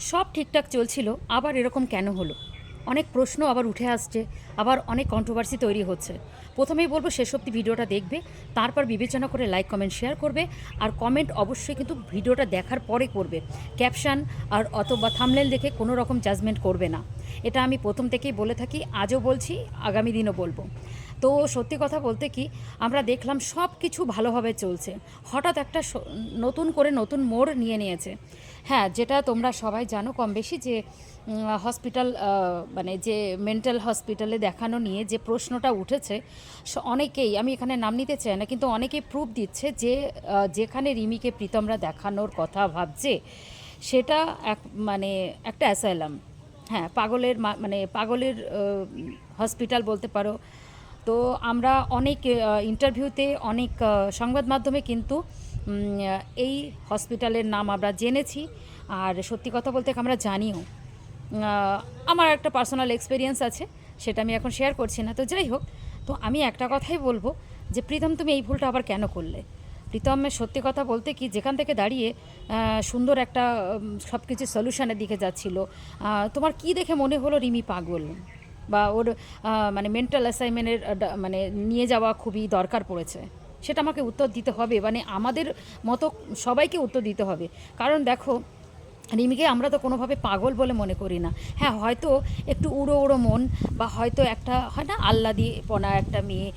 সব ঠিকঠাক চলছিল, আবার এরকম কেন হলো? অনেক প্রশ্ন আবার উঠে আসছে, আবার অনেক কন্ট্রোভার্সি তৈরি হচ্ছে। প্রথমেই বলব, শেষ অব্দি ভিডিওটা দেখবে, তারপর বিবেচনা করে লাইক কমেন্ট শেয়ার করবে, আর কমেন্ট অবশ্যই কিন্তু ভিডিওটা দেখার পরে করবে। ক্যাপশন আর অথবা থামলেল দেখে কোনো রকম জাজমেন্ট করবে না। এটা আমি প্রথম থেকেই বলে থাকি, আজও বলছি, আগামী দিনও বলব। তো সত্যি কথা বলতে কি, আমরা দেখলাম সব কিছু ভালোভাবে চলছে। হঠাৎ একটা নতুন করে নতুন মোড় নিয়ে নিয়েছে। হ্যাঁ যেটা তোমরা সবাই জানো কম বেশি যে হসপিটাল মানে যে মেন্টাল হসপিটালে দেখানো নিয়ে যে প্রশ্নটা উঠেছে অনেকেই, আমি এখানে নাম নিতে চাই না, কিন্তু অনেকেই প্রুফ দিচ্ছে যে যেখানে রিমিকে প্রীতমরা দেখানোর কথা ভাবছে, সেটা এক মানে একটা অ্যাসাইলাম হ্যাঁ পাগলের মানে পাগলের হসপিটাল বলতে পারো তো আমরা অনেক ইন্টারভিউতে অনেক সংবাদ মাধ্যমে কিন্তু এই হসপিটালের নাম আমরা জেনেছি। আর সত্যি কথা বলতে আমরা জানিও আমার একটা পার্সোনাল এক্সপিরিয়েন্স আছে, সেটা আমি এখন শেয়ার করছি না। তো যাই হোক, তো আমি একটা কথাই বলব যে, প্রীতম, তুমি এই ভুলটা আবার কেন করলে? প্রীতমের সত্যি কথা বলতে কি, যেখান থেকে দাঁড়িয়ে সুন্দর একটা সব কিছু সলিউশনের দিকে যাচ্ছিল তোমার কি দেখে মনে হলো রিমি পাগল? বা ওর মানে মেন্টাল অ্যাসাইনমেন্টের মানে নিয়ে যাওয়া খুবই দরকার পড়েছে। সেটা আমাকে উত্তর দিতে হবে। মানে আমাদের মতো সবাইকে উত্তর দিতে হবে। কারণ দেখো রিমিকে আমরা তো কোনোভাবে পাগল বলে মনে করি না। হ্যাঁ হয়তো একটু উড়ো উড়ো মন বা হয়তো একটা, হয় না আল্লাদি পনা একটা মেয়ে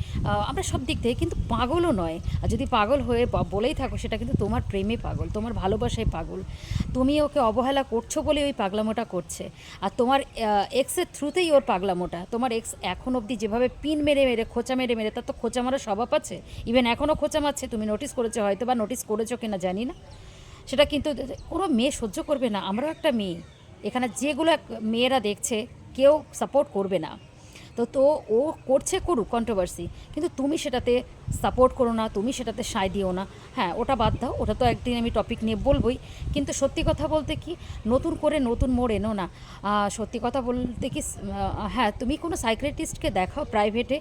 আমরা সব দিক থেকে কিন্তু পাগলও নয়। আর যদি পাগল হয়ে বলেই থাকো, সেটা কিন্তু তোমার প্রেমে পাগল, তোমার ভালোবাসায় পাগল। তুমি ওকে অবহেলা করছ বলে ওই পাগলামোটা করছে। আর তোমার এক্সের থ্রুতেই ওর পাগলামোটা। তোমার এক্স এখন অবধি যেভাবে পিন মেরে মেরে, খোঁচা মেরে মেরে, তার তো খোঁচা মারার স্বভাব আছে। ইভেন এখনও খোঁচা মারছে, তুমি নোটিস করেছ হয়তো বা নোটিস করেছ কিনা জানি না। সেটা কিন্তু কোনো মেয়ে সহ্য করবে না, আমরাও একটা মেয়ে। এখানে যেগুলো মেয়েরা দেখছে, কেউ সাপোর্ট করবে না। তো তো ও করছে করুক কন্ট্রোভার্সি কিন্তু তুমি সেটাতে সাপোর্ট করো না, তুমি সেটাতে সায় দিও না। হ্যাঁ ওটা বাদ দাও, ওটা তো একদিন আমি টপিক নিয়ে বলবোই। কিন্তু সত্যি কথা বলতে কি, নতুন করে নতুন মোড় এনো না। সত্যি কথা বলতে কি হ্যাঁ তুমি কোনো সাইক্রেটিস্টকে দেখাও প্রাইভেটে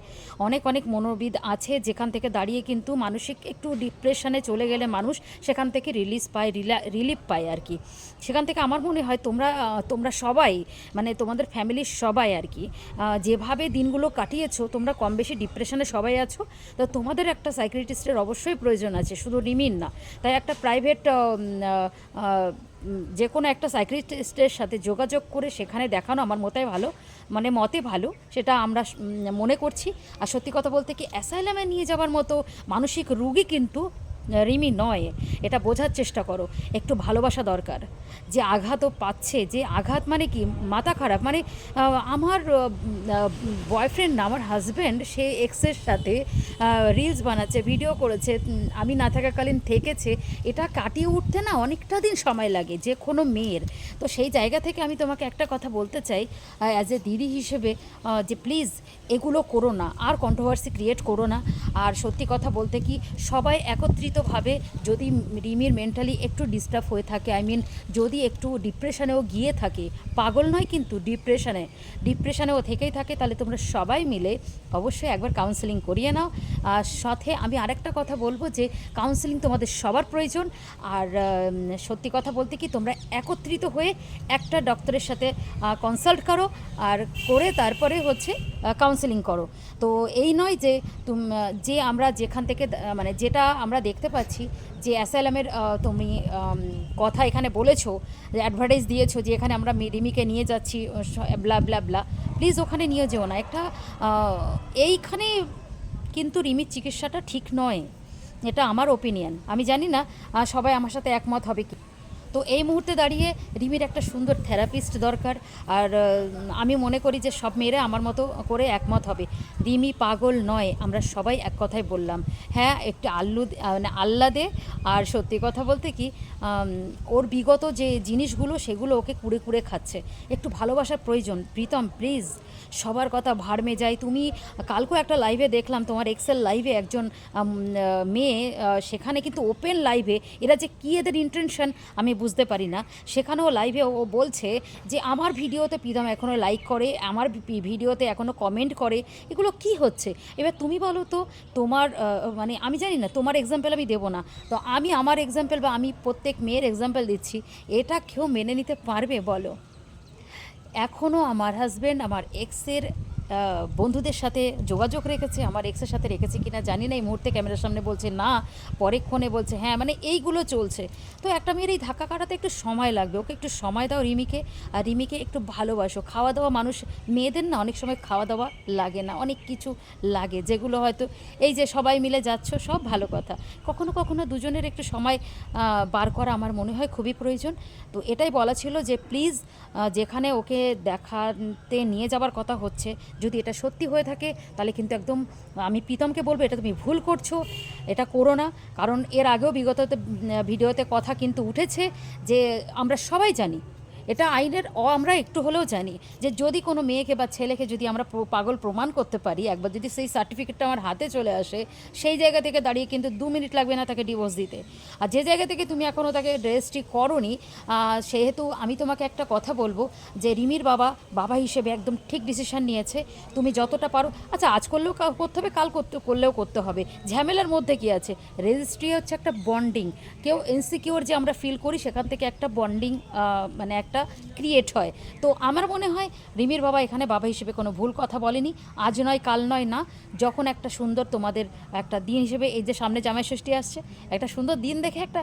অনেক অনেক মনোবিদ আছে, যেখান থেকে দাঁড়িয়ে কিন্তু মানসিক একটু ডিপ্রেশনে চলে গেলে মানুষ সেখান থেকে রিলিজ পায়, রিলা রিলিফ পায় আর কি। সেখান থেকে আমার মনে হয় তোমরা তোমরা সবাই মানে তোমাদের ফ্যামিলির সবাই আর কি যেভাবে দিনগুলো কাটিয়েছো, তোমরা কম বেশি ডিপ্রেশনে সবাই আছো। তো তোমাদের একটা সাইক্রেটিস্টের অবশ্যই প্রয়োজন আছে, শুধু রিমিন না। তাই একটা প্রাইভেট যে কোনো একটা সাইক্রেটিস্টের সাথে যোগাযোগ করে সেখানে দেখানো আমার মতে ভালো মানে মতে ভালো, সেটা আমরা মনে করছি। আর সত্যি কথা বলতে কি অ্যাসাইলামে নিয়ে যাওয়ার মতো মানসিক রুগী কিন্তু রিমি নয়, এটা বোঝার চেষ্টা করো, একটু ভালোবাসা দরকার। যে আঘাতও পাচ্ছে, যে আঘাত মানে কি? মাথা খারাপ। মানে আমার বয়ফ্রেন্ড না, আমার হাজব্যান্ড সে এক্সের সাথে রিলস বানাচ্ছে ভিডিও করেছে আমি না থাকাকালীন থেকেছে, এটা কাটিয়ে উঠতে না অনেকটা দিন সময় লাগে, যে কোনো মেয়ের। তো সেই জায়গা থেকে আমি তোমাকে একটা কথা বলতে চাই অ্যাজ এ দিদি হিসেবে যে প্লিজ এগুলো করো না, আর কন্ট্রোভার্সি ক্রিয়েট করো না। আর সত্যি কথা বলতে কি, সবাই একত্রিতভাবে যদি রিমির মেন্টালি একটু ডিস্টার্ব হয়ে থাকে আই মিন যদি একটু ডিপ্রেশনেও গিয়ে থাকে, পাগল নয় কিন্তু ডিপ্রেশনে ডিপ্রেশনেও থেকেই থাকে, তাহলে তোমরা সবাই মিলে অবশ্যই একবার কাউন্সেলিং করিয়ে নাও। আর সাথে আমি আরেকটা কথা বলব যে কাউন্সেলিং তোমাদের সবার প্রয়োজন। আর সত্যি কথা বলতে কি, তোমরা একত্রিত হয়ে একটা ডক্টরের সাথে কনসাল্ট করো, আর করে তারপরে হচ্ছে কাউন্সেলিং করো। তো এই নয় যে, তুম, যে আমরা যেখান থেকে মানে যেটা আমরা দেখতে পাচ্ছি যে অ্যাসাইলামের তুমি কথা এখানে বলেছ, যে অ্যাডভার্টাইজ দিয়েছ যে এখানে আমরা রিমিকে নিয়ে যাচ্ছি ব্লা ব্লা ব্লা প্লিজ ওখানে নিয়ে যেও না। একটা এইখানে কিন্তু রিমির চিকিৎসাটা ঠিক নয়। এটা আমার ওপিনিয়ন আমি জানি না সবাই আমার সাথে একমত হবে কি। তো এই মুহূর্তে দাঁড়িয়ে রিমির একটা সুন্দর থেরাপিস্ট দরকার। আর আমি মনে করি যে সব মেয়েরা আমার মতো করে একমত হবে। রিমি পাগল নয়, আমরা সবাই এক কথাই বললাম। হ্যাঁ একটু আল্লু মানে আহ্লাদে আর সত্যি কথা বলতে কি ওর বিগত যে জিনিসগুলো, সেগুলো ওকে কুড়ে কুড়ে খাচ্ছে। একটু ভালোবাসার প্রয়োজন। প্রীতম প্লিজ সবার কথা ভাড়মে যায় তুমি কালকেও একটা লাইভে দেখলাম, তোমার এক্সেল লাইভে একজন মেয়ে সেখানে কিন্তু ওপেন লাইভে এরা যে কী এদের ইন্টেনশন আমি বুঝতে পারি না। সেখানেও লাইভে ও বলছে যে, আমার ভিডিওতে প্রীতম এখনও লাইক করে, আমার ভিডিওতে এখনও কমেন্ট করে। এগুলো কি হচ্ছে? এবার তুমি বলো তো, তোমার মানে আমি জানি না, তোমার এক্সাম্পল আমি দেবো না। তো আমি আমার এক্সাম্পল বা আমি প্রত্যেক মেয়ের এক্সাম্পল দিচ্ছি, এটা কেউ মেনে নিতে পারবে বলো? এখনও আমার হাজব্যান্ড আমার এক্সের বন্ধুদের সাথে যোগাযোগ রেখেছে, আমার এক্সের সাথে রেখেছে কিনা জানি না, এই মুহূর্তে ক্যামেরার সামনে বলছে না পরেক্ষণে বলছে হ্যাঁ মানে এইগুলো চলছে। তো একটা মেয়ের এই ধাক্কা কাটাতে একটু সময় লাগবে, ওকে একটু সময় দাও রিমিকে, আর রিমিকে একটু ভালোবাসো। খাওয়া দাওয়া মানুষ, মেয়েদের না অনেক সময় খাওয়া দাওয়া লাগে না, অনেক কিছু লাগে, যেগুলো হয়তো এই যে সবাই মিলে যাচ্ছ, সব ভালো কথা। কখনো কখনো দুজনের একটু সময় বার করা আমার মনে হয় খুবই প্রয়োজন। তো এটাই বলা ছিল যে প্লিজ যেখানে ওকে দেখাতে নিয়ে যাবার কথা হচ্ছে যদি এটা সত্যি হয়ে থাকে, তাহলে কিন্তু একদম আমি প্রীতমকে বলব, এটা তুমি ভুল করছ, এটা করো না। কারণ এর আগেও বিগত ভিডিওতে কথা কিন্তু উঠেছে যে আমরা সবাই জানি এটা আইনের আমরা একটু হলেও জানি যে যদি কোনো মেয়েকে বা ছেলেকে যদি আমরা পাগল প্রমাণ করতে পারি, একবার যদি সেই সার্টিফিকেটটা আমার হাতে চলে আসে, সেই জায়গা থেকে দাঁড়িয়ে কিন্তু দু মিনিট লাগবে না তাকে ডিভোর্স দিতে। আর যে জায়গা থেকে তুমি এখনও তাকে রেজিস্ট্রি করনি সেহেতু আমি তোমাকে একটা কথা বলব যে রিমির বাবা বাবা হিসেবে একদম ঠিক ডিসিশন নিয়েছে। তুমি যতটা পারো আচ্ছা আজ করলেও করতে হবে, কাল করতে, করলেও করতে হবে। ঝামেলার মধ্যে কি আছে? রেজিস্ট্রি হচ্ছে একটা বন্ডিং কেউ ইনসিকিওর যে আমরা ফিল করি, সেখান থেকে একটা বন্ডিং মানে একটা ক্রিয়েট হয়। তো আমার মনে হয় রিমির বাবা এখানে বাবা হিসেবে কোনো ভুল কথা বলেনি। আজ নয়, কাল নয়, না। যখন একটা সুন্দর তোমাদের একটা দিন হিসেবে এই যে সামনে জামাই ষষ্ঠী আসছে, একটা সুন্দর দিন দেখে একটা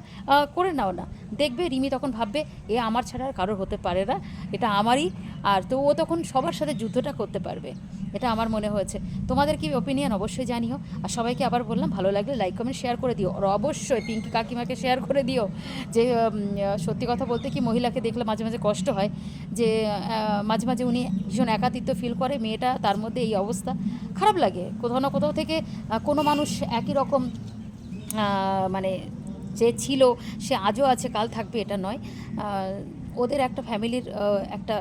করে নাও না। দেখবে রিমি তখন ভাববে, এ আমার ছাড়া আর কারোর হতে পারে না। এটা আমারই। আর তো ও তখন সবার সাথে যুদ্ধটা করতে পারবে। এটা আমার মনে হয়েছে। তোমাদের কি ওপিনিয়ন অবশ্যই জানিও। আর সবাইকে আবার বললাম, ভালো লাগলে লাইক কমেন্ট শেয়ার করে দিও। আর অবশ্যই পিঙ্কি কাকিমাকে শেয়ার করে দিও যে সত্যি কথা বলতে কি মহিলাকে দেখলে মাঝে মাঝে কষ্ট হয় যে মাঝে মাঝে উনি ভীষণ একাতিত্ব ফিল করে, মেয়েটা তার মধ্যে এই অবস্থা খারাপ লাগে। কোথাও না কোথাও থেকে কোনো মানুষ একই রকম মানে যে ছিল, সে আজও আছে, কাল থাকবে এটা নয়। ওদের একটা ফ্যামিলির একটা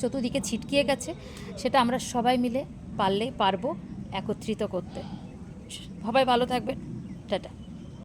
চতুর্দিকে ছিটকিয়ে গেছে। সেটা আমরা সবাই মিলে পারলে, পারব একত্রিত করতে। সবাই ভালো থাকবেন। টাটা।